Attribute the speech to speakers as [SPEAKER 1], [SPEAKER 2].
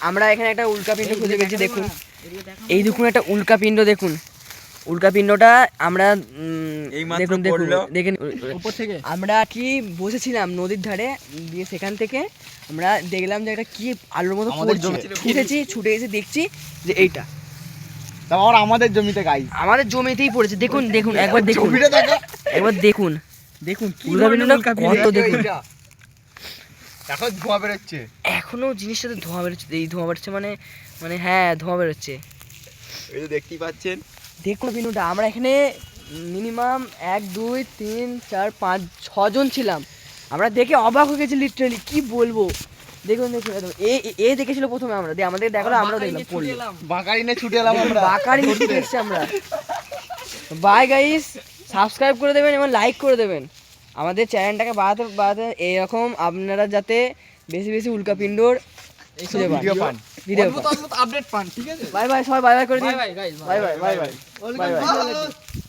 [SPEAKER 1] আমরা এখানে একটা উল্কাপিণ্ড খুঁজে পেয়েছি দেখুন। এই দেখুন একটা উল্কাপিণ্ড দেখুন। উল্কাপিণ্ডটা আমরা দেখুন দেখুন দেখেন
[SPEAKER 2] উপর থেকে?
[SPEAKER 1] আমরা কি বসেছিলাম নদীর ধারে দিয়ে সেখান থেকে আমরা দেখলাম যে একটা কি আলোর মতো
[SPEAKER 2] জমি-
[SPEAKER 1] ছুটে এসে দেখছি যে এইটা।
[SPEAKER 2] তারপর আমাদের জমিতে গাই
[SPEAKER 1] আমাদের জমিতেই পড়েছে। দেখুন দেখুন একবার দেখুন। একবার দেখুন।
[SPEAKER 2] দেখুন
[SPEAKER 1] উল্কাপিণ্ডটা কত দেখুন।
[SPEAKER 2] দেখো ধোয়া বেরোচ্ছে?
[SPEAKER 1] এখনও জিনিসটাতে ধোঁয়া বেরোচ্ছে এই ধোঁয়া বেরোচ্ছে মানে মানে হ্যাঁ ধোঁয়া বেরোচ্ছে।
[SPEAKER 3] এই যে দেখতেই পাচ্ছেন।
[SPEAKER 1] দেখুন পিনুটা আমরা এখানে মিনিমাম এক দুই তিন চার পাঁচ ছজন ছিলাম। আমরা দেখে অবাক হয়ে গেছি লিটারালি কি বলব? দেখুন দেখুন একদম। এ এ- দেখেছিল প্রথমে আমরা দিয়ে আমাদের দেখল আমরা দেখলাম পড়ল।
[SPEAKER 2] বাঁকারি নিয়ে ছুটে এলাম আমরা।
[SPEAKER 1] বাকারি ছুটে এসছি আমরা। বাই গাইস সাবস্ক্রাইব করে দেবেন এবং লাইক করে দেবেন। আমাদের চ্যানেলটাকে বাড়াতে বাড়াতে এরকম আপনারা যাতে বেশি বেশি উল্কা পিণ্ডর পান।
[SPEAKER 2] ভিডিও পান।
[SPEAKER 1] ভিডিও
[SPEAKER 2] আপডেট পান। ঠিক আছে?
[SPEAKER 1] বাই বাই সবাই বাই বাই করে দিন।
[SPEAKER 2] Bye bye guys
[SPEAKER 1] bye bye bye bye. Bye bye.